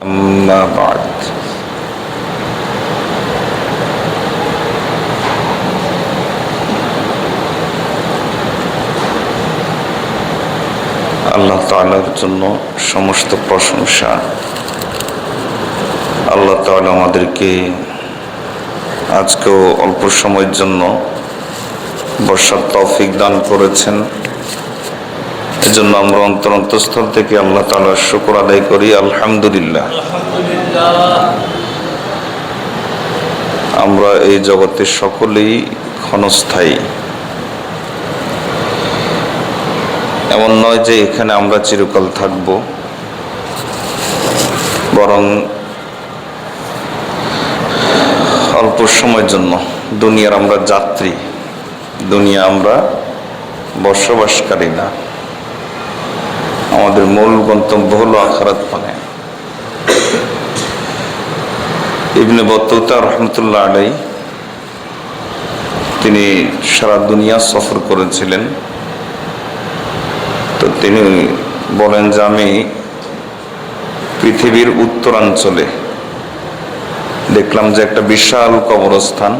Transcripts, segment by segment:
أما بعد আল্লাহ তাআলার জন্য সমস্ত প্রশংসা আল্লাহ তাআলা আমাদেরকে আজকেও অল্প সময়ের জন্য বর্ষার তৌফিক দান করেছেন এজন্য আমরা অন্তর অন্তঃস্থল থেকে আল্লাহ তাআলার শুকর আদায় করি, আলহামদুলিল্লাহ। আমরা এই জগতে সকলেই ক্ষণস্থায়ী। এমন নয় যে এখানে আমরা চিরকাল থাকব, বরং অল্প সময়ের জন্য। দুনিয়ার আমরা যাত্রী, দুনিয়া আমরা বসবাসকারী না। আমাদের মূল গন্তব্য হলো আখারাত মানে। ইবনে বতুতা রহমতুল্লাহ আলাই তিনি সারা দুনিয়া সফর করেছিলেন। তো তিনি বলেন যে আমি পৃথিবীর উত্তরাঞ্চলে দেখলাম যে একটা বিশাল কবরস্থান,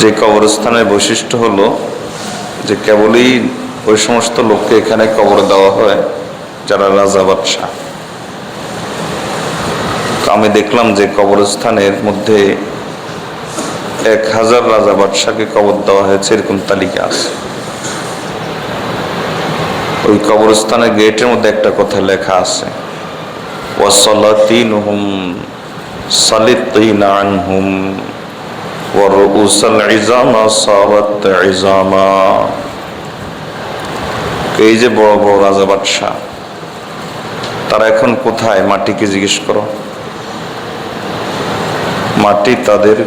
যে কবরস্থানের বৈশিষ্ট্য হলো যে কেবলই ওই সমস্ত লোককে এখানে কবর দেওয়া হয়, যারা রাজা বাদশাহ। আমি দেখলাম যে কবরস্থানের মধ্যে এক হাজার রাজা বাদশাকে কবর দেওয়া হয়েছে, এরকম তালিকা আছে। ওই কবরস্থানের গেটের মধ্যে একটা কথা লেখা আছে ওয়াসালাতিনহুম সালিতিনা আনহুম ওয়া ইজামা সারাত ইজামা। এই যে বড় বড় রাজা বাদশাহ, তারা এখন কোথায়? মাটিকে জিজ্ঞেস করো। মাটি তাদের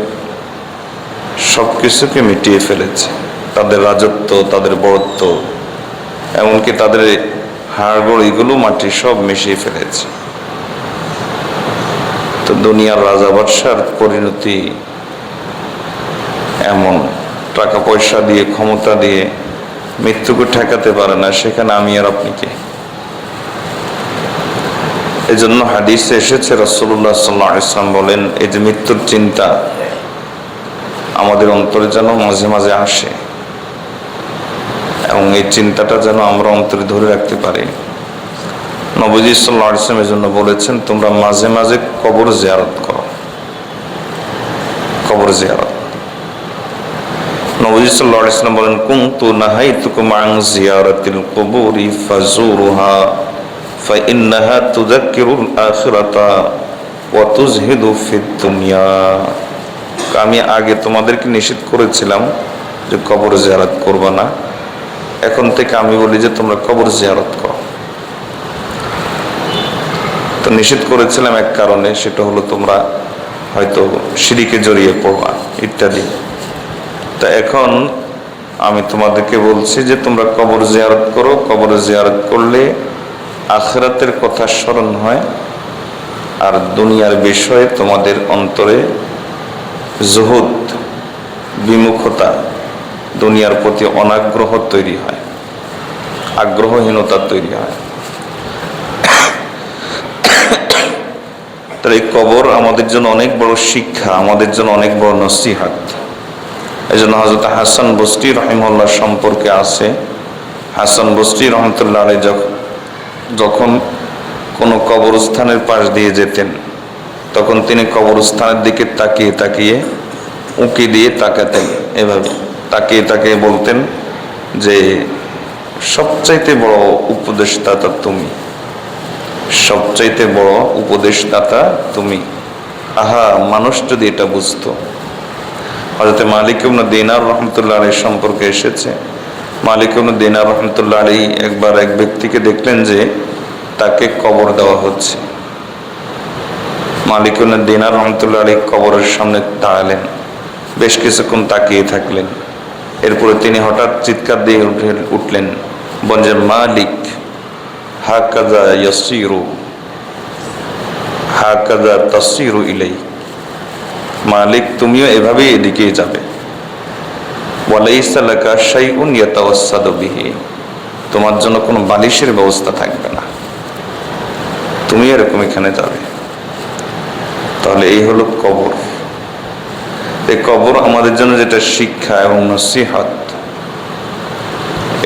সব কিছুকে মিটিয়ে ফেলেছে। তাদের রাজত্ব, তাদের বড়ত্ব এমনকি তাদের হাড়গোড়, এগুলো মাটি সব মিশিয়ে ফেলেছে। তো দুনিয়ার রাজা বাদশার পরিণতি এমন। টাকা পয়সা দিয়ে, ক্ষমতা দিয়ে মৃত্যুকে ঠেকাতে পারে না, সেখানে আমি আর আপনি কে? জন্য হাদিসে এসেছে রসুল্লাহ সাল্লাহ ইসলাম বলেন, এই যে মৃত্যুর চিন্তা আমাদের অন্তরে যেন মাঝে মাঝে আসে এবং এই চিন্তাটা যেন আমরা অন্তরে ধরে রাখতে পারি। নবজি সাল্লাহ ইসলাম এই জন্য বলেছেন, তোমরা মাঝে মাঝে কবর জিয়ারত করো। কবর জিয়ারত। নবজি সাল্লাহ ইসলাম বলেন কুন্তু নাহাই তুকুম আং জিয়ারতিল কবুরি ফাজুরুহা فإنها تذكر الآخرة وتزهد في الدنيا আমি আগে তোমাদেরকে নিষেধ করেছিলাম যে কবর জিয়ারত করবা না এখন থেকে আমি বলি যে তোমরা কবর জিয়ারত করো তো নিষেধ করেছিলাম এক কারণে সেটা হলো তোমরা হয়তো সিঁড়িকে জড়িয়ে পড়বা ইত্যাদি তা এখন আমি তোমাদেরকে বলছি যে তোমরা কবর জিয়ারত করো। কবর জিয়ারত করলে আখরাতের কথা স্মরণ হয় আর দুনিয়ার বিষয়ে তোমাদের অন্তরে জহুদ, বিমুখতা, দুনিয়ার প্রতি অনাগ্রহ তৈরি হয়, আগ্রহহীনতা তৈরি হয়। তার এই কবর আমাদের জন্য অনেক বড় শিক্ষা, আমাদের জন্য অনেক বড় নসিহাত। এই জন্য হজরত হাসান বস্তি রহিমুল্লাহ সম্পর্কে আছে। হাসান বস্তি রহমতুল্লাহ আলী যখন যখন কোনো কবরস্থানের পাশ দিয়ে যেতেন, তখন তিনি কবরস্থানের দিকে তাকিয়ে তাকিয়ে উঁকি দিয়ে তাকাতেন। এভাবে তাকিয়ে তাকিয়ে বলতেন যে, সবচাইতে বড় উপদেশদাতা তুমি। সবচাইতে বড় উপদেশদাতা তুমি। আহা, মানুষ যদি এটা বুঝতো হজরত মালিক দিনার রহমতুল্লাহ আলী সম্পর্কে এসেছে। মালিক দিনার রহমতুল্লাহ আলী একবার এক ব্যক্তিকে দেখলেন যে তাকে কবর দেওয়া হচ্ছে। মালিক দিনার রহমতুল্লাহ আলী কবরের সামনে দাঁড়ালেন, বেশ কিছুক্ষণ তাকিয়ে থাকলেন। এরপরে তিনি হঠাৎ চিৎকার দিয়ে উঠে উঠলেন যে মালিক হা কাজা ইয়াসিরু হা কাজা তসিরু ইলাই মালিক, তুমিও এভাবেই এদিকেই যাবে। ওয়ালাইসালাকা শাইউন তোমার জন্য কোনো বালিশের ব্যবস্থা থাকবে না। তুমি এরকম এখানে যাবে। তাহলে এই হলো কবর। এই কবর আমাদের জন্য যেটা শিক্ষা এবং নসিহাত,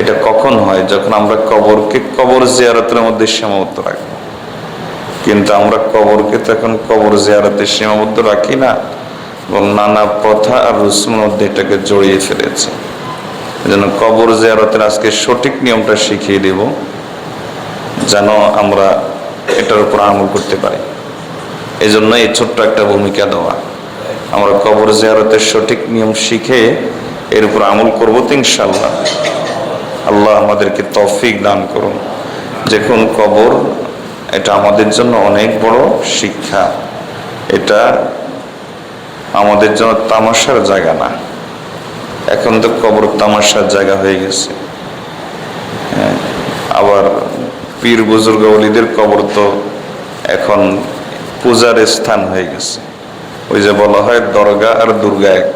এটা কখন হয়? যখন আমরা কবরকে কবর জিয়ারতের মধ্যে সীমাবদ্ধ রাখব। কিন্তু আমরা কবরকে তখন কবর জিয়ারতে সীমাবদ্ধ রাখি না। এবং নানা প্রথা আর রুসুমের মধ্যে এটাকে জড়িয়ে ফেলেছে। যেন কবর জিয়ারতের আজকে সঠিক নিয়মটা শিখিয়ে দেব, যেন আমরা এটার উপর আমল করতে পারি। এই জন্য এই ছোট্ট একটা ভূমিকা দেওয়া। আমরা কবর জিয়ারতের সঠিক নিয়ম শিখে এর উপর আমল করব তো ইনশাল্লাহ আল্লাহ আমাদেরকে তৌফিক দান করুন। দেখুন, কবর এটা আমাদের জন্য অনেক বড় শিক্ষা। এটা আমাদের জন্য তামাশার জায়গা না। এখন তো কবর তামাশার জায়গা হয়ে গেছে। হ্যাঁ, আবার পীর বুজুর্গ অলিদের কবর তো এখন পূজার স্থান হয়ে গেছে। ওই যে বলা হয় দরগা আর দুর্গা এক।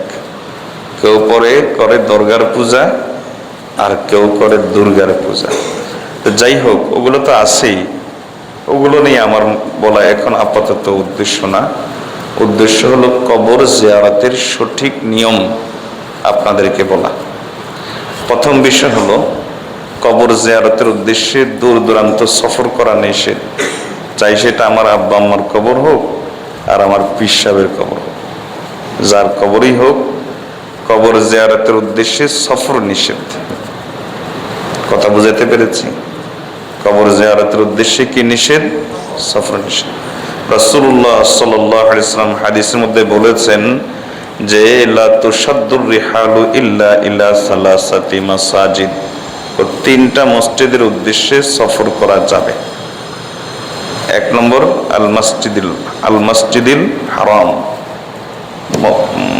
কেউ পরে করে দরগার পূজা আর কেউ করে দুর্গার পূজা। তো যাই হোক ওগুলো তো আছেই। ওগুলো নিয়ে আমার বলা এখন আপাতত উদ্দেশ্য না। উদ্দেশ্য হলো কবর জিয়ারতের সঠিক নিয়ম আপনাদেরকে বলা। প্রথম বিষয় হলো, কবর জিয়ারতের উদ্দেশ্যে দূর দূরান্ত সফর করা নিষেধ। চাই সেটা আমার আব্বা আম্মার কবর হোক আর আমার পিসাবের কবর হোক। যার কবরই হোক, কবর জিয়ারতের উদ্দেশ্যে সফর নিষেধ। কথা বুঝাতে পেরেছি? কবর জিয়ারতের উদ্দেশ্যে কি নিষেধ? সফর নিষেধ। রাসূলুল্লাহ সাল্লাল্লাহু আলাইহি সাল্লাম হাদিসের মধ্যে বলেছেন যে, লা তুশাদ্দুর রিহালু ইল্লা ইলা সালাসাতি মাসাজিদ। ও তিনটা মসজিদের উদ্দেশ্যে সফর করা যাবে। এক নম্বর, আল মসজিদিল আল মসজিদিল হারাম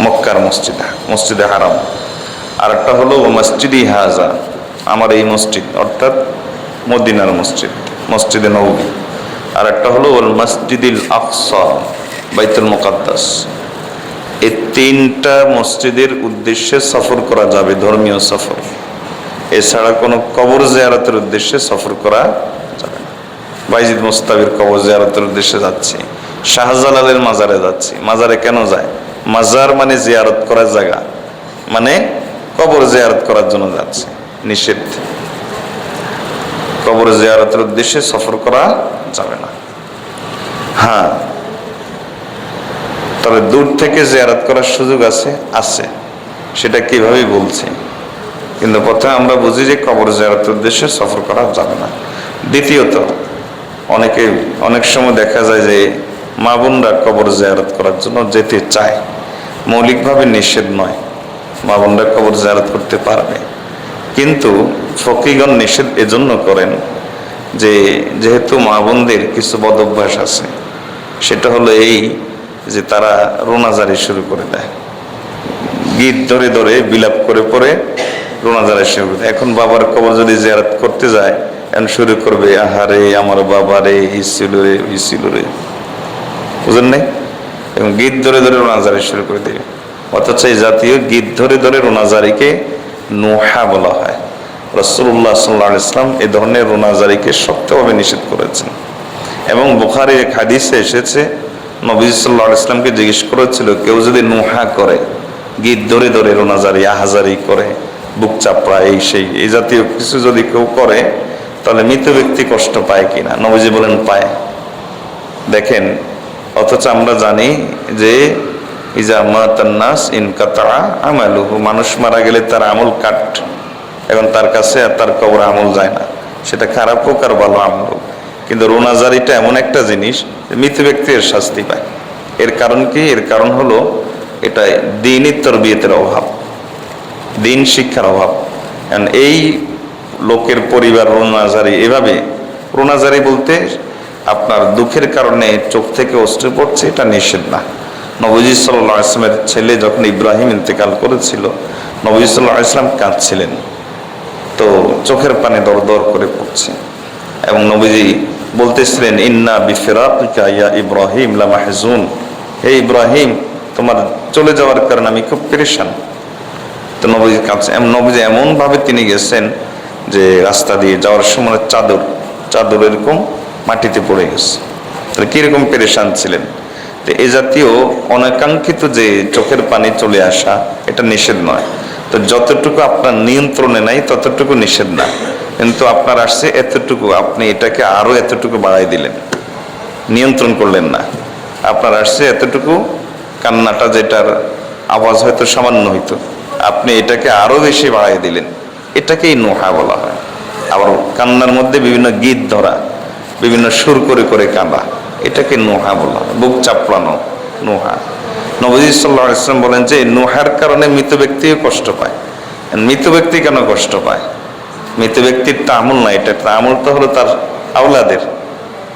মক্কার মসজিদ, মসজিদে হারাম। আর একটা হলো মসজিদি হাজা, আমার এই মসজিদ, অর্থাৎ মদিনার মসজিদ, মসজিদে নবী আর একটা হলো ওল মসজিদিল আকসা, বাইতুল মুকাদ্দাস। এই তিনটা মসজিদের উদ্দেশ্যে সফর করা যাবে, ধর্মীয় সফর। এছাড়া কোনো কবর জিয়ারতের উদ্দেশ্যে সফর করা যাবে না। বাইজিদ মোস্তাবির কবর জিয়ারতের উদ্দেশ্যে যাচ্ছি। শাহজালালের মাজারে যাচ্ছি। মাজারে কেন যায়? মাজার মানে জিয়ারত করার জায়গা। মানে কবর জিয়ারত করার জন্য যাচ্ছে। নিষেধ। কবর জিয়ারতের উদ্দেশ্যে সফর করা যাবে না। হ্যাঁ। তবে দূর থেকে জিয়ারত করার সুযোগ আছে আছে। সেটা কীভাবে বলছে? কিন্তু প্রথমে আমরা বুঝি যে কবর জিয়ারতের উদ্দেশ্যে সফর করা যাবে না। দ্বিতীয়ত, অনেকে, অনেক সময় দেখা যায় যে মা বোনরা কবর জিয়ারত করার জন্য যেতে চায়। মৌলিকভাবে নিষেধ নয়, মা বোনরা কবর জিয়ারত করতে পারবে। কিন্তু ফকিগণ নিষেধ এজন্য করেন যে যেহেতু মা বোনদের কিছু বদ অভ্যাস আছে, সেটা হলো এই যে তারা রোনাজারি শুরু করে দেয়। গীত ধরে ধরে, বিলাপ করে পরে রোনাজারি শুরু করে। এখন বাবার কবর যদি জিয়ারত করতে যায়, এখন শুরু করবে আহারে আমার বাবা রে ইসিল রে ইসিল রে। বুঝলেন নাই? এবং গীত ধরে ধরে রোনাজারি শুরু করে দেবে অথচ এই জাতীয় গীত ধরে ধরে রোনাজারিকে নোহা বলা হয়। রসুল্লাহ সাল্লাহ ইসলাম এ ধরনের রোনাজারিকে শক্তভাবে নিষেধ করেছেন। এবং বুখারির এক হাদিসে এসেছে নবী সাল্লাহ ইসলামকে জিজ্ঞেস করেছিল, কেউ যদি নোহা করে গীত ধরে ধরে রোনাজারি, আহাজারি করে, বুক চাপড়া এই সেই, এই জাতীয় কিছু যদি কেউ করে, তাহলে মৃত ব্যক্তি কষ্ট পায় কিনা? নবীজি বলেন, পায়। দেখেন, অথচ আমরা জানি যে, ইজা মাতান্নাস ইন কাতা আমালুহু, মানুষ মারা গেলে তার আমল কাট। এখন তার কাছে আর তার কবর আমল যায় না। সেটা খারাপ হোক আর ভালো আমল হোক। কিন্তু রোনাজারিটা এমন একটা জিনিস মৃত ব্যক্তি এর শাস্তি পায়। এর কারণ কি? এর কারণ হলো এটা দিনই তরবিয়তের অভাব। দিন শিক্ষার অভাব। And এই লোকের পরিবার রোনাজারি এভাবে, রোনাজারি বলতে আপনার দুঃখের কারণে চোখ থেকে অস্ত্র পড়ছে, এটা নিষেধ না। নবজি সাল্লাহ আসলামের ছেলে যখন ইব্রাহিম ইন্তেকাল করেছিল, নবজি সাল্লাহ ইসলাম কাঁদছিলেন। তো চোখের পানি দর দর করে পড়ছে। এবং নবীজি বলতেছিলেন, ইন্না বিফেরাতুকা ইয়া ইব্রাহিম লা মাহজুন হে ইব্রাহিম, তোমার চলে যাওয়ার কারণে আমি খুব পেরেশান। তো নবীজির কাছে নবীজি এমনভাবে তিনি গেছেন যে রাস্তা দিয়ে যাওয়ার সময় চাদর চাদর এরকম মাটিতে পড়ে গেছে। তাহলে কীরকম পেরেশান ছিলেন? তো এ জাতীয় অনাকাঙ্ক্ষিত যে চোখের পানি চলে আসা, এটা নিষেধ নয়। তো যতটুকু আপনার নিয়ন্ত্রণে নাই, ততটুকু নিষেধ না। কিন্তু আপনার আসছে এতটুকু, আপনি এটাকে আরও এতটুকু বাড়াই দিলেন। নিয়ন্ত্রণ করলেন না। আপনার আসছে এতটুকু, কান্নাটা যেটার আওয়াজ হয়তো সামান্য হইতো। আপনি এটাকে আরও বেশি বাড়াই দিলেন। এটাকেই নোহা বলা হয়। আবার কান্নার মধ্যে বিভিন্ন গীত ধরা, বিভিন্ন সুর করে করে কাঁদা, এটাকে নোহা বলা হয়। বুক চাপড়ানো নোহা। নবজি সাল্লাহ ইসলাম বলেন যে, নোহার কারণে মৃত ব্যক্তিও কষ্ট পায়। মৃত ব্যক্তি কেন কষ্ট পায়? মৃত ব্যক্তির তা আমল না এটা একটা আমল তো হলো তার আওলাদের।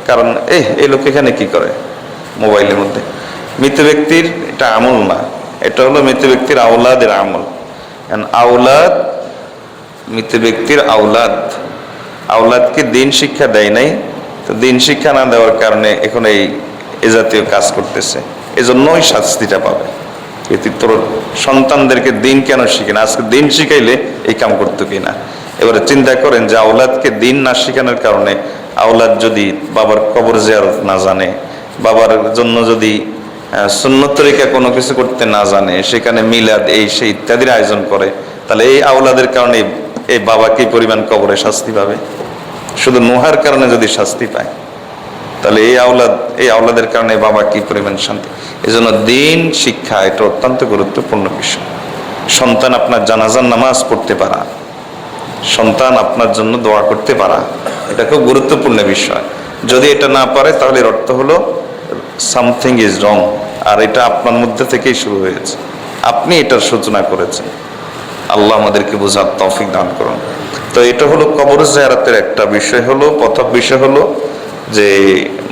কারণ এই এই লোক এখানে কি করে? মোবাইলের মধ্যে। মৃত ব্যক্তির এটা আমল না, এটা হলো মৃত ব্যক্তির আওলাদের আমল। আওলাদ, মৃত ব্যক্তির আওলাদ। আওলাদকে দিন শিক্ষা দেয় নাই? তো দিন শিক্ষা না দেওয়ার কারণে এখন এই এ জাতীয় কাজ করতেছে। এজন্যই শাস্তিটা পাবে। এটি তোর সন্তানদেরকে দিন কেন শিখে না? আজকে দিন শিখাইলে এই কাম করতো কিনা এবারে চিন্তা করেন যে আওলাদকে দিন না শিখানোর কারণে আওলাদ যদি বাবার কবর জিয়ারত না জানে বাবার জন্য যদি আহ, সুন্নত কোনো কিছু করতে না জানে সেখানে মিলাদ এই সেই ইত্যাদির আয়োজন করে তাহলে এই আওলাদের কারণে এই বাবা কি পরিমাণ কবরে শাস্তি পাবে? শুধু নোহার কারণে যদি শাস্তি পায়। তাহলে এই আওলাদ, এই আওলাদের কারণে বাবা কি পরিমাণ শান্তি? এই জন্য দিন, শিক্ষা, এটা অত্যন্ত গুরুত্বপূর্ণ বিষয়। সন্তান আপনার জানাজার নামাজ পড়তে পারা। সন্তান আপনার জন্য দোয়া করতে পারা। এটা খুব গুরুত্বপূর্ণ বিষয়। যদি এটা না পারে, তাহলে এর অর্থ হলো সামথিং ইজ রং আর এটা আপনার মধ্যে থেকেই শুরু হয়েছে। আপনি এটার সূচনা করেছেন। আল্লাহ আমাদেরকে বোঝার তৌফিক দান করুন। তো এটা হলো কবর জিয়ারতের একটা বিষয় হলো, প্রথম বিষয় হলো যে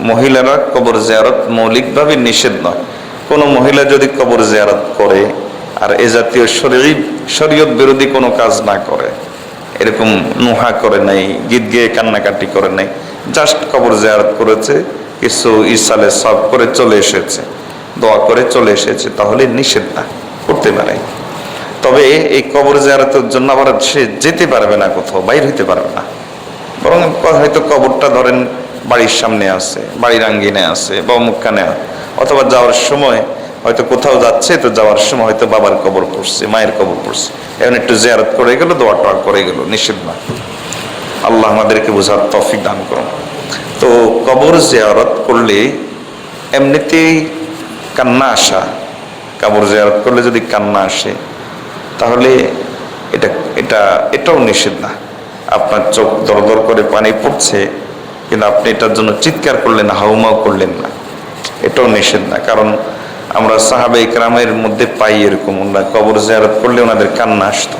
মহিলারা কবর জিয়ারত মৌলিকভাবে নিষেধ নয়। কোনো মহিলা যদি কবর জিয়ারত করে আর এ জাতীয় শরীর, শরীয়ত বিরোধী কোনো কাজ না করে, এরকম নোহা করে নাই, গীত গেয়ে কান্নাকাটি করে নাই জাস্ট কবর জিয়ারত করেছে, কিছু ইসালে সব করে চলে এসেছে, দোয়া করে চলে এসেছে, তাহলে নিষেধ না, করতে পারে। তবে এই কবর জিয়ারতের জন্য আবার সে যেতে পারবে না কোথাও, বাইর হইতে পারবে না। বরং হয়তো কবরটা ধরেন বাড়ির সামনে আছে, বাড়ির আঙ্গিনে আছে বা মুখখানে অথবা যাওয়ার সময় হয়তো কোথাও যাচ্ছে, তো যাওয়ার সময় হয়তো বাবার কবর পড়ছে, মায়ের কবর পড়ছে। এখন একটু জেয়ারত করে গেল, দোয়া টোয়া করে গেল, নিষেধ না। আল্লাহ আমাদেরকে বোঝার তফিক দান করুন। তো কবর জেয়ারত করলে এমনিতেই কান্না আসা। কবর জেয়ারত করলে যদি কান্না আসে, তাহলে এটা এটা, এটাও নিষেধ না। আপনার চোখ দরদর করে পানি পড়ছে কিন্তু আপনি এটার জন্য চিৎকার করলেন হাউমাও করলেন না। এটাও নিষেধ না। কারণ আমরা সাহাবে ইকরামের মধ্যে পাই এরকম। ওনারা কবর জিয়ারত করলে ওনাদের কান্না আসতো।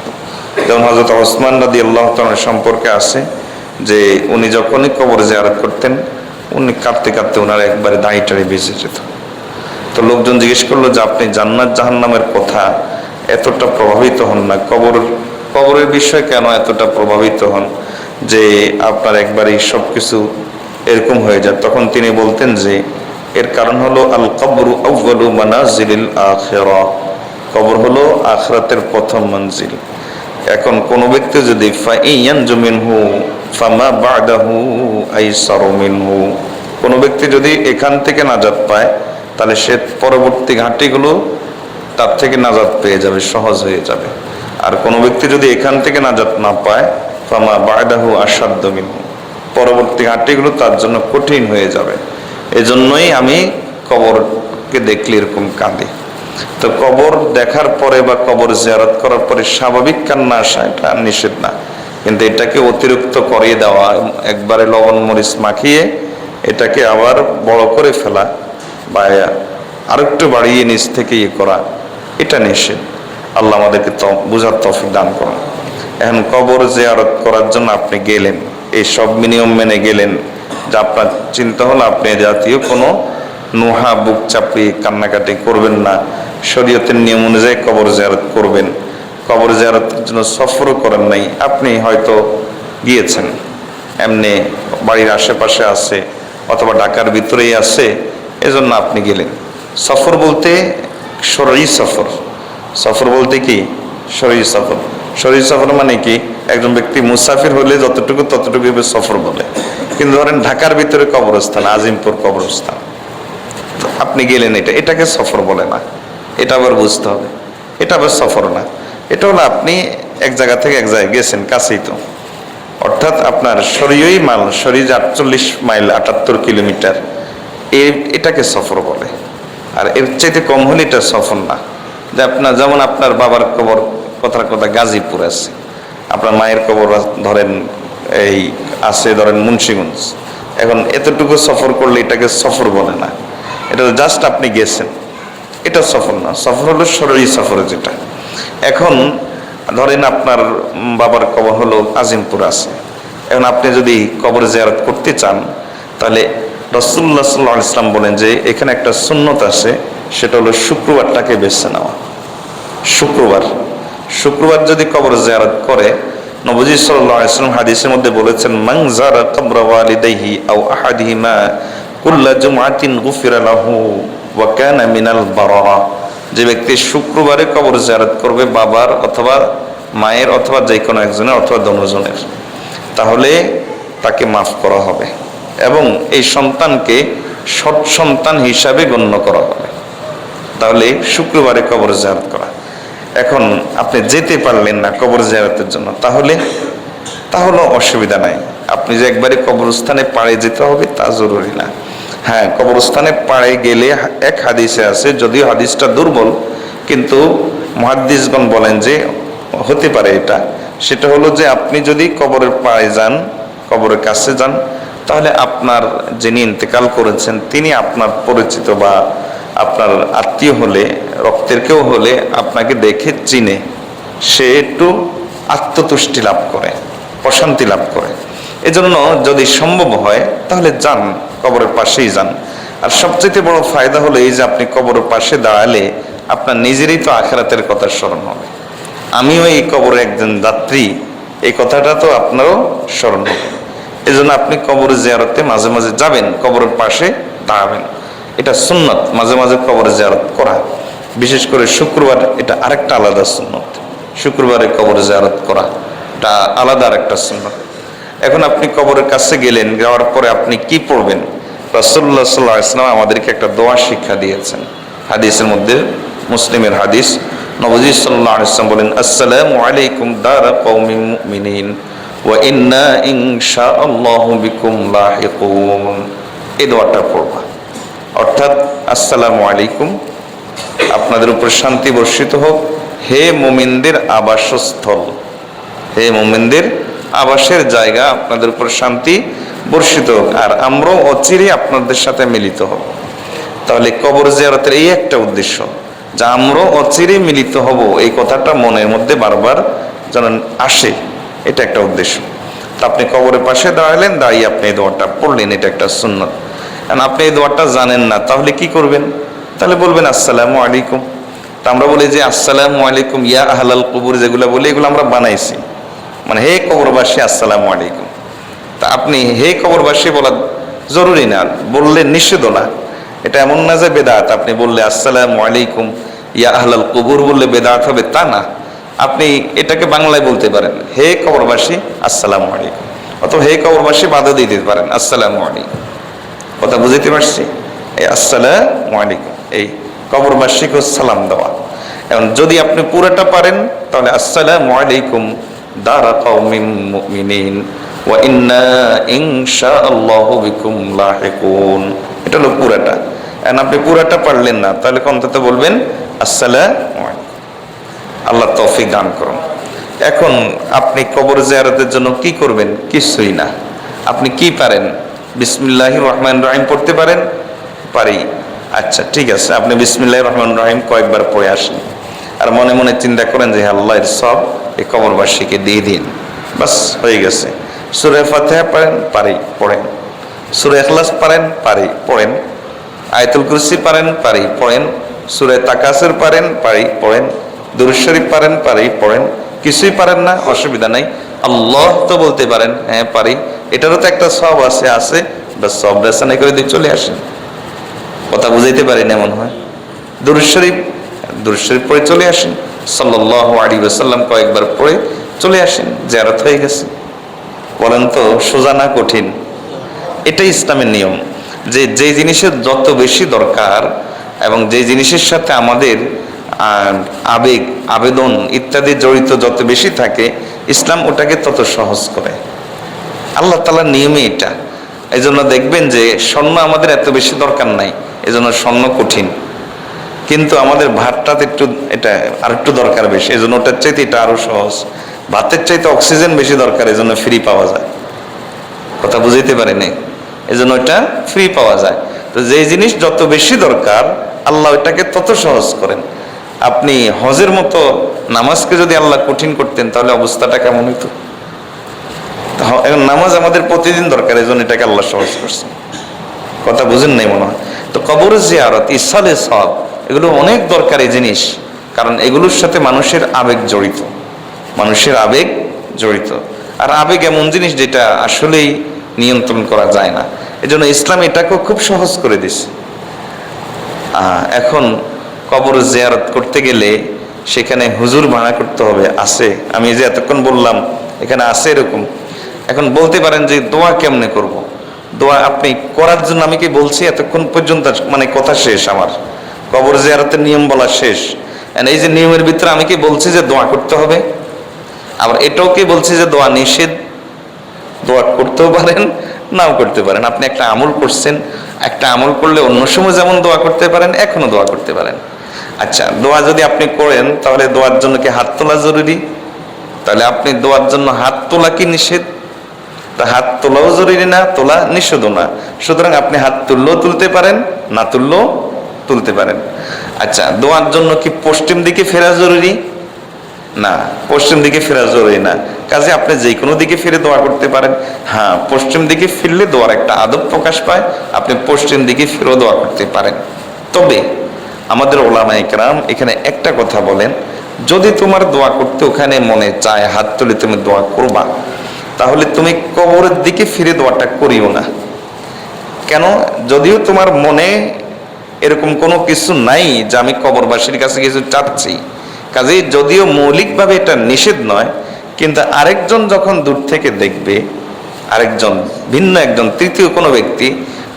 যেমন হজরত ওসমান রাদি আল্লাহ তাআলার সম্পর্কে আছে যে উনি যখনই কবর জিয়ারত করতেন, উনি কাঁদতে কাঁদতে ওনার একবারে দাঁড়ি টাড়ি বেঁচে যেত। তো লোকজন জিজ্ঞেস করল যে, আপনি জান্নাত জাহান্নামের কথা এতটা প্রভাবিত হন না। কবর, কবরের বিষয়ে কেন এতটা প্রভাবিত হন? যে আপনার একবারই সব কিছু এরকম হয়ে যায়। তখন তিনি বলতেন যে, এর কারণ হলো আল কবরু আউ্বালু মানাজিল আখেরা। কবর হলো আখরাতের প্রথম মঞ্জিল। এখন কোন ব্যক্তি যদি ফাইয়ান জমিনহু ফামা বাদাহু আইসারু মিনহু। কোন ব্যক্তি যদি এখান থেকে নাজাত পায়, তাহলে সে পরবর্তী ঘাঁটিগুলো তার থেকে নাজাত পেয়ে যাবে, সহজ হয়ে যাবে। আর কোনো ব্যক্তি যদি এখান থেকে নাজাত না পায় ফামা বায়দাহু আসাধ্য মিনহু। পরবর্তী ঘাটিগুলো তার জন্য কঠিন হয়ে যাবে। এজন্যই আমি কবরকে দেখলে এরকম কাঁদি। তো কবর দেখার পরে বা কবর জিয়ারত করার পরে স্বাভাবিক কান্না আসা, এটা নিষেধ না। কিন্তু এটাকে অতিরিক্ত করিয়ে দেওয়া, একবারে লবণ মরিচ মাখিয়ে এটাকে আবার বড় করে ফেলা বা আরেকটু বাড়িয়ে নিচ থেকে ইয়ে করা, এটা নিষেধ। আল্লাহ আমাদেরকে বুঝার তফিক দান করুন। এখন কবর জিয়ারত করার জন্য আপনি গেলেন। এই সব নিয়ম মেনে গেলেন। যে আপনার চিন্তা হলো, আপনি জাতীয় কোনো নোহা, বুক চাপড়িয়ে কান্নাকাটি করবেন না। শরীয়তের নিয়ম অনুযায়ী কবর জিয়ারত করবেন। কবর জিয়ারতের জন্য সফরও করেন নাই। আপনি হয়তো গিয়েছেন। এমনি বাড়ির আশেপাশে আছে অথবা ঢাকার ভিতরেই আছে, এজন্য আপনি গেলেন। সফর বলতে সরই সফর। সফর বলতে কি? শরীর সফর। শরীর সফর মানে কি? একজন ব্যক্তি মুসাফির হলে যতটুকু ততটুকু সফর বলে। কিন্তু ধরেন ঢাকার ভিতরে কবরস্থান, আজিমপুর কবরস্থান। আপনি গেলেন এটা, এটাকে সফর বলে না। এটা আবার বুঝতে হবে। এটা আবার সফর না। এটা হলো আপনি এক জায়গা থেকে এক জায়গায় গেছেন, কাছেই তো। অর্থাৎ আপনার শরীয়ই মাল, শরীর আটচল্লিশ মাইল আটাত্তর কিলোমিটার, এ- এটাকে সফর বলে। আর এর চাইতে কম হলে এটা সফর না। যে আপনার, যেমন আপনার বাবার কবর কথার কথা গাজীপুর আছে। আপনার মায়ের কবর ধরেন এই আছে ধরেন মুন্সিগঞ্জ। এখন এতটুকু সফর করলে এটাকে সফর বলে না। এটা জাস্ট আপনি গেছেন। এটা সফর না, সফর হলো শরীর সফর যেটা। এখন ধরেন আপনার বাবার কবর হলো আজিমপুর আছে। এখন আপনি যদি কবর জিয়ারত করতে চান, তাহলে রসুল্লাহ সাল্লাহ ইসলাম বলেন যে এখানে একটা সুন্নত আছে, সেটা হলো শুক্রবারটাকে বেছে নেওয়া। শুক্রবার। শুক্রবার যদি কবর জিয়ারত করে, নবজি আলাইহি হাদিসের মধ্যে বলেছেন যে ব্যক্তি শুক্রবারে কবর জিয়ারত করবে, বাবার অথবা মায়ের অথবা যে কোনো একজনের অথবা দনোজনের, তাহলে তাকে মাফ করা হবে এবং এই সন্তানকে সৎ সন্তান হিসাবে গণ্য করা হবে। তাহলে শুক্রবারে কবর জিয়ারত করা। এখন আপনি যেতে পারলেন না কবর জিয়ারতের জন্য, তাহলে তাহলে অসুবিধা নাই। আপনি যে একবারে কবরস্থানে পাড়ে যেতে হবে তা জরুরি না। হ্যাঁ কবরস্থানে পাড়ে গেলে এক হাদিসে আছে, যদিও হাদিসটা দুর্বল, কিন্তু মহাদ্দিসগণ বলেন যে হতে পারে এটা। সেটা হলো যে আপনি যদি কবরের পাড়ে যান, কবরের কাছে যান, তাহলে আপনার যিনি ইন্তেকাল করেছেন, তিনি আপনার পরিচিত বা আপনার আত্মীয় হলে, রক্তের কেউ হলে আপনাকে দেখে চিনে। সে একটু আত্মতুষ্টি লাভ করে, প্রশান্তি লাভ করে। এজন্য যদি সম্ভব হয়, তাহলে যান, কবরের পাশেই যান। আর সবচেয়ে বড় ফায়দা হলো এই যে আপনি কবরের পাশে দাঁড়ালে আপনার নিজেরই তো আখেরাতের কথা স্মরণ হবে। আমিও এই কবরে একজন যাত্রী, এই কথাটা তো আপনারও স্মরণ হবে। এই জন্য আপনি কবর জিয়ারতে মাঝে মাঝে যাবেন, কবরের পাশে দাঁড়াবেন। এটা সুন্নত, মাঝে মাঝে কবর জিয়ারত করা। বিশেষ করে শুক্রবার এটা আরেকটা আলাদা সুন্নত। শুক্রবারে কবর জিয়ারত করা, এটা আলাদা আরেকটা সুন্নত। এখন আপনি কবরের কাছে গেলেন, যাওয়ার পরে আপনি কি পড়বেন? রাসুল্লাহ সাল্লাহ ইসলাম আমাদেরকে একটা দোয়া শিক্ষা দিয়েছেন। হাদিসের মধ্যে মুসলিমের হাদিস, নবজি সাল্লাহ ইসলাম বলেন, আসসালামু আলাইকুম দারা কৌমিন বিকুম এই দোয়াটা পড়বা। অর্থাৎ আসসালামু আলাইকুম। আপনাদের উপর শান্তি বর্ষিত হোক। হে মুমিনদের আবাসস্থল, হে মোমেনদের আবাসের জায়গা আপনাদের উপর শান্তি বর্ষিত হোক। আর আমরাও অচিরে আপনাদের সাথে মিলিত হব। তাহলে কবর জিয়ারতের এই একটা উদ্দেশ্য, যে আমরাও অচিরে মিলিত হব, এই কথাটা মনের মধ্যে বারবার যেন আসে, এটা একটা উদ্দেশ্য। তা আপনি কবরের পাশে দাঁড়ালেন, দাঁড়িয়ে আপনি এই দোয়াটা পড়লেন, এটা একটা সুন্নত। কারণ আপনি এই দোয়াটা জানেন না, তাহলে কি করবেন? তাহলে বলবেন, আসসালামু আলাইকুম। তা আমরা বলি যে, আসসালামু আলাইকুম ইয়া আহলাল কবুর, যেগুলো বলি, এগুলো আমরা বানাইছি। মানে হে কবরবাসী, আসসালামু আলাইকুম। তা আপনি, হে কবরবাসী বলা জরুরি না, বললে নিষেধ না। এটা এমন না যে বেদাত। আপনি বললে, আসসালামু আলাইকুম ইয়া আহলাল কবুর, বললে বেদাত হবে, তা না। আপনি এটাকে বাংলায় বলতে পারেন, হে কবরবাসী, আসসালামু আলাইকুম। অথবা, হে কবরবাসী বাধা দিয়ে দিতে পারেন, আসসালামু আলাইকুম। কথা বুঝতে পারছি? এই আসসালামু আলাইকুম। এই কবর কবরবাসীকে সালাম দেওয়া। এখন যদি আপনি পুরোটা পারেন, তাহলে আসসালামু আলাইকুম দারা কওমিন মুমিনিন, ওয়া ইন্না ইনশাআল্লাহু বিকুম লাহিকুন। এটা হলো পুরাটা। এখন আপনি পুরাটা পারলেন না, তাহলে অন্তত বলবেন, আসসালামু আল্লাহ তৌফিক দান করুন। এখন আপনি কবর জিয়ারতের জন্য কি করবেন? কিছুই না। আপনি কি পারেন? বিসমিল্লাহির রহমান রহিম পড়তে পারেন? পারি। আচ্ছা ঠিক আছে। আপনি বিসমিল্লাহির রহমান রহিম কয়েকবার পড়ে আসেন। আর মনে মনে চিন্তা করেন যে আল্লাহর সব এই কবরবাসীকে দিয়ে দিন। বাস, হয়ে গেছে। সুরে ফাতেহা পারেন পারি, পড়েন। সুরে এখলাস পারেন পারি, পড়েন। আয়তুল কুরসি পারেন পারি, পড়েন। সুরে তাকাসের পারেন পারি, পড়েন। দুরুদ শরীফ পারেন পারি, পড়েন। কিছুই পারেন না, অসুবিধা নাই। আল্লাহ তো বলতে পারেন হ্যাঁ পারি। এটারও তো একটা সব আছে আছে। বাস সব রেসানি করে দিয়ে চলে আসেন। কথা বুঝাইতে পারি না এমন হয়। দুরুদ শরীফ দুরুদ শরীফ পড়ে চলে আসেন। আলাইহি ওয়াসাল্লাম কয়েকবার পড়ে চলে আসেন, জিয়ারত হয়ে গেছে। বলেন তো, সোজা না কঠিন? এটাই ইসলামের নিয়ম। যে যে জিনিসের যত বেশি দরকার এবং যে জিনিসের সাথে আমাদের আবেগ আবেদন ইত্যাদি জড়িত যত বেশি থাকে, ইসলাম ওটাকে তত সহজ করে। আল্লাহ তালার নিয়মে এটা। এই জন্য দেখবেন যে স্বর্ণ আমাদের এত বেশি দরকার নাই এই জন্য স্বর্ণ কঠিন। কিন্তু আমাদের ভাতটাতে একটু এটা আর একটু দরকার বেশি এই জন্য ওটার চাইতে এটা আরও সহজ। ভাতের চাইতে অক্সিজেন বেশি দরকার এই জন্য ফ্রি পাওয়া যায়। কথা বুঝাইতে পারেনি? এই জন্য ওটা ফ্রি পাওয়া যায়। তো যেই জিনিস যত বেশি দরকার, আল্লাহ ওইটাকে তত সহজ করেন। আপনি হজের মতো নামাজকে যদি আল্লাহ কঠিন করতেন, তাহলে অবস্থাটা কেমন হইতো? নামাজ আমাদের প্রতিদিন দরকার এই জন্য এটাকে আল্লাহ সহজ করছেন। কথা বুঝেন নাই মনে হয়? তো কবর জিয়ারত, ইসালে সব এগুলো অনেক দরকারি জিনিস, কারণ এগুলোর সাথে মানুষের আবেগ জড়িত। মানুষের আবেগ জড়িত। আর আবেগ এমন জিনিস যেটা আসলেই নিয়ন্ত্রণ করা যায় না। এজন্য ইসলাম এটাকেও খুব সহজ করে দিছে। এখন কবর জিয়ারত করতে গেলে সেখানে হুজুর ভাড়া করতে হবে, আছে। আমি যে এতক্ষণ বললাম, এখানে আছে এরকম। এখন বলতে পারেন যে দোয়া কেমনে করব। দোয়া আপনি করার জন্য আমি কি বলছি? এতক্ষণ পর্যন্ত মানে কথা শেষ আমার। কবর জিয়ারতের নিয়ম বলা শেষ। এই যে নিয়মের ভিতরে আমি কি বলছি যে দোয়া করতে হবে? আবার এটাও কি বলছি যে দোয়া নিষেধ? দোয়া করতেও পারেন, নাও করতে পারেন। আপনি একটা আমল করছেন, একটা আমল করলে অন্য সময় যেমন দোয়া করতে পারেন, এখনও দোয়া করতে পারেন। আচ্ছা দোয়া যদি আপনি করেন, তাহলে দোয়ার জন্য কি হাত তোলা জরুরি? তাহলে আপনি দোয়ার জন্য হাত তোলা কি নিষেধ? তা হাত তোলাও জরুরি না, তোলা নিষেধও না। সুতরাং আপনি হাত তুললেও তুলতে পারেন, না তুললেও তুলতে পারেন। আচ্ছা দোয়ার জন্য কি পশ্চিম দিকে ফেরা জরুরি? না, পশ্চিম দিকে ফেরা জরুরি না। কাজে আপনি যে কোনো দিকে ফিরে দোয়া করতে পারেন। হ্যাঁ পশ্চিম দিকে ফিরলে দোয়ার একটা আদব প্রকাশ পায়। আপনি পশ্চিম দিকে ফিরেও দোয়া করতে পারেন। তবে আমাদের ওলামা একরাম এখানে একটা কথা বলেন, যদি তোমার দোয়া করতে ওখানে মনে চায়, হাত তুলে তুমি দোয়া করবা, তাহলে তুমি কবরের দিকে ফিরে দোয়াটা করিও না। কেন? যদিও তোমার মনে এরকম কোনো কিছু নাই যে আমি কবরবাসীর কাছে কিছু চাচ্ছি, কাজেই যদিও মৌলিকভাবে এটা নিষেধ নয়, কিন্তু আরেকজন যখন দূর থেকে দেখবে, আরেকজন, ভিন্ন একজন, তৃতীয় কোনো ব্যক্তি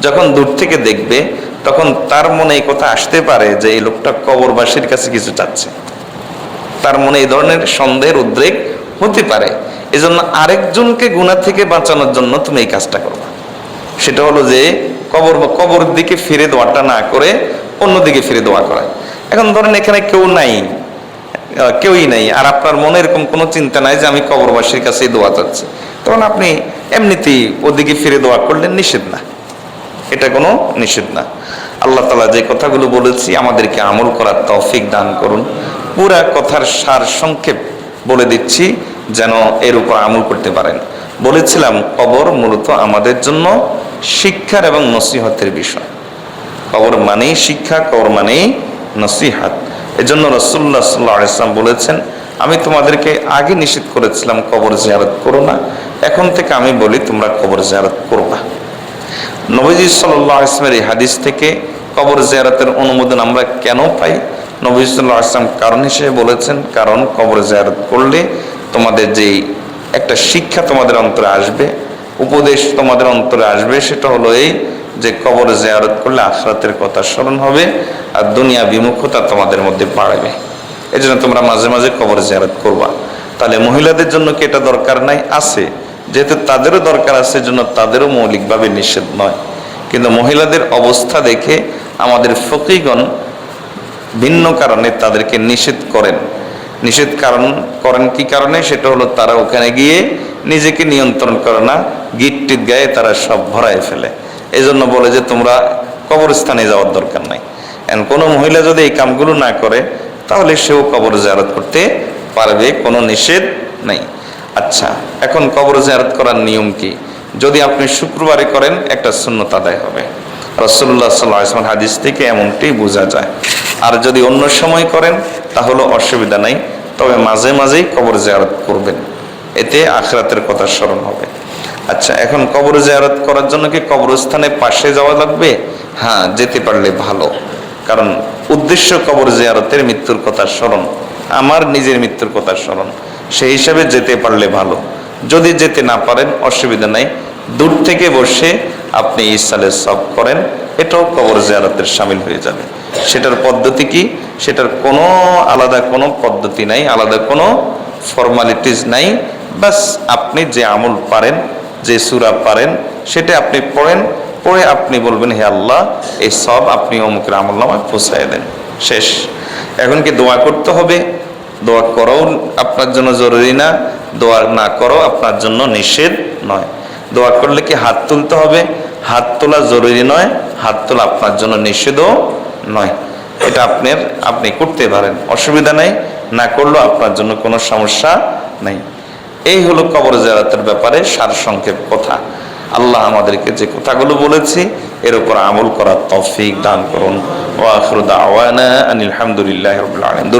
যখন দূর থেকে দেখবে তখন তার মনে এই কথা আসতে পারে যে এই লোকটা কবরবাসীর কাছে কিছু চাচ্ছে। তার মনে এই ধরনের সন্দেহের উদ্রেক হতে পারে। এজন্য আরেকজনকে গুণা থেকে বাঁচানোর জন্য তুমি এই কাজটা করবে সেটা হলো যে কবর কবর দিকে ফিরে দোয়াটা না করে অন্যদিকে ফিরে দোয়া করা। এখন ধরেন এখানে কেউ নাই কেউই নাই, আর আপনার মনে এরকম কোনো চিন্তা নাই যে আমি কবরবাসীর কাছে দোয়া চাচ্ছি। তখন আপনি এমনিতেই ওদিকে ফিরে দোয়া করলেন নিষেধ না। এটা কোনো নিষেধ না। আল্লাহ তালা যে কথাগুলো বলেছি, আমাদেরকে আমল করার তৌফিক দান করুন। পুরা কথার সার সংক্ষেপ বলে দিচ্ছি, যেন এর উপর আমল করতে পারেন। বলেছিলাম, কবর মূলত আমাদের জন্য শিক্ষার এবং নসিহতের বিষয়। কবর মানেই শিক্ষা, কবর মানেই নসিহাত। এজন্য রসুল্লাহ সাল্লাহ ইসলাম বলেছেন, আমি তোমাদেরকে আগে নিষেধ করেছিলাম, কবর জিয়ারত করো না। এখন থেকে আমি বলি, তোমরা কবর জিয়ারত করবা নবীজি সাল্লাহ ইসলামের এই হাদিস থেকে কবর জিয়ারতের অনুমোদন আমরা কেন পাই? নবী সাল্লাহ ইসলাম কারণ হিসেবে বলেছেন, কারণ কবর জিয়ারত করলে তোমাদের যেই একটা শিক্ষা তোমাদের অন্তরে আসবে, উপদেশ তোমাদের অন্তরে আসবে, সেটা হলো এই যে কবর জিয়ারত করলে আখরাতের কথা স্মরণ হবে আর দুনিয়া বিমুখতা তোমাদের মধ্যে বাড়বে। এই তোমরা মাঝে মাঝে কবর জিয়ারত করবা। তাহলে মহিলাদের জন্য কি এটা দরকার নাই? আছে। যেহেতু তাদেরও দরকার আছে জন্য তাদেরও মৌলিকভাবে নিষেধ নয়। কিন্তু মহিলাদের অবস্থা দেখে আমাদের ফকিগণ ভিন্ন কারণে তাদেরকে নিষেধ করেন। নিষেধ কারণ করেন কি কারণে? সেটা হলো তারা ওখানে গিয়ে নিজেকে নিয়ন্ত্রণ করে না গিটটিত গায়ে তারা সব ভরায় ফেলে। এই জন্য বলে যে, তোমরা কবরস্থানে যাওয়ার দরকার নাই। এখন কোনো মহিলা যদি এই কামগুলো না করে, তাহলে সেও কবর জারত করতে পারবে। কোনো নিষেধ আচ্ছা এখন কবর জারত করার নিয়ম কি? যদি আপনি শুক্রবারে করেন, একটা শূন্যত আদায় হবে। রসল্লাহ সাল্লাহ হাদিস থেকে এমনটি বোঝা যায়। আর যদি অন্য সময় করেন, তাহলে অসুবিধা নাই, তবে মাঝে মাঝেই কবর জিয়ারত করবেন। এতে আখরাতের কথা স্মরণ হবে। আচ্ছা এখন কবর জিয়ারত করার জন্য কি কবরস্থানের পাশে যাওয়া লাগবে? হ্যাঁ যেতে পারলে ভালো। কারণ উদ্দেশ্য কবর জিয়ারতের মৃত্যুর কথা স্মরণ, আমার নিজের মৃত্যুর কথা স্মরণ। সেই হিসাবে যেতে পারলে ভালো। যদি যেতে না পারেন, অসুবিধা নাই। দূর থেকে বসে আপনি ইসালে সব করেন, এটাও কবর জিয়ারতের সামিল হয়ে যাবে। সেটার পদ্ধতি কি? সেটার কোনো আলাদা কোনো পদ্ধতি নাই, আলাদা কোনো ফর্মালিটিস নাই। বাস আপনি যে আমল পারেন, যে সুরা পারেন, সেটা আপনি পড়েন। পড়ে আপনি বলবেন, হে আল্লাহ, এই সব আপনি অমুকের আমল নামায় পৌঁছায় দেন। শেষ। এখন কি দোয়া করতে হবে? দোয়া করাও আপনার জন্য জরুরি না। দোয়া না করো, আপনার জন্য নিষেধ নয়। দোয়া করলে কি হাত তুলতে হবে? হাত তোলা জরুরি নয়, হাত তোলা আপনার জন্য নিষেধও নয়। এটা আপনার, আপনি করতে পারেন। অসুবিধা নেই, না করলেও আপনার জন্য কোনো সমস্যা নেই। এই হলো কবর জিয়ারতের ব্যাপারে সারসংক্ষেপ কথা। আল্লাহ আমাদেরকে যে কথাগুলো বলেছি, এর উপর আমল করার তৌফিক দান করুন। ওয়া আখিরু দাওয়ানা আনিল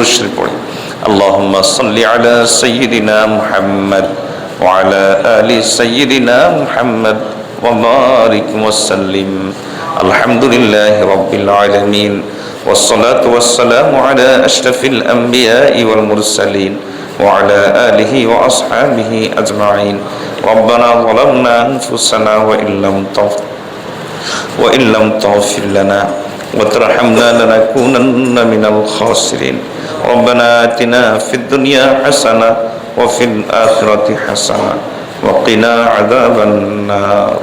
শরীফ পড়ি। اللهم صل على سيدنا محمد وعلى آل سيدنا محمد وبارك وسلم. الحمد لله رب العالمين والصلاة والسلام على أشرف الأنبياء والمرسلين وعلى آله وأصحابه أجمعين ربنا ظلمنا أنفسنا وإن لم تغفر وإن لم تغفر لنا وترحمنا لنكونن من الخاسرين ربنا آتنا في الدنيا حسنة وفي الآخرة حسنة وقنا عذاب النار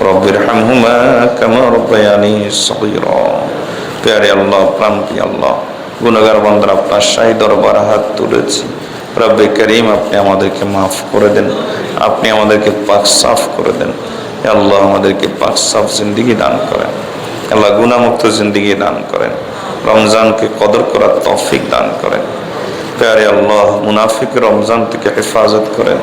رب ارحمهما كما ربياني صغيرا প্যারে আল্লাহ প্রান্তি আল্লাহ গুণগার বন্ধুরা আপনার শাহী দরবার হাত তুলেছি রব্বে করিম আপনি আমাদেরকে মাফ করে দেন আপনি আমাদেরকে পাক সাফ করে দেন হে আল্লাহ আমাদেরকে পাক সাফ জিন্দিগি দান করেন আল্লাহ গুণামুক্ত জিন্দিগি দান করেন রমজানকে কদর করার তৌফিক দান করেন প্যারে আল্লাহ মুনাফিক রমজান থেকে হেফাজত করেন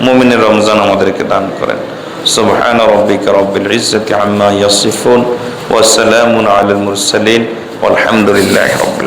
মুমিনের রমজান আমাদেরকে দান করেন سبحان ربك رب العزة عما يصفون وسلام على المرسلين والحمد لله رب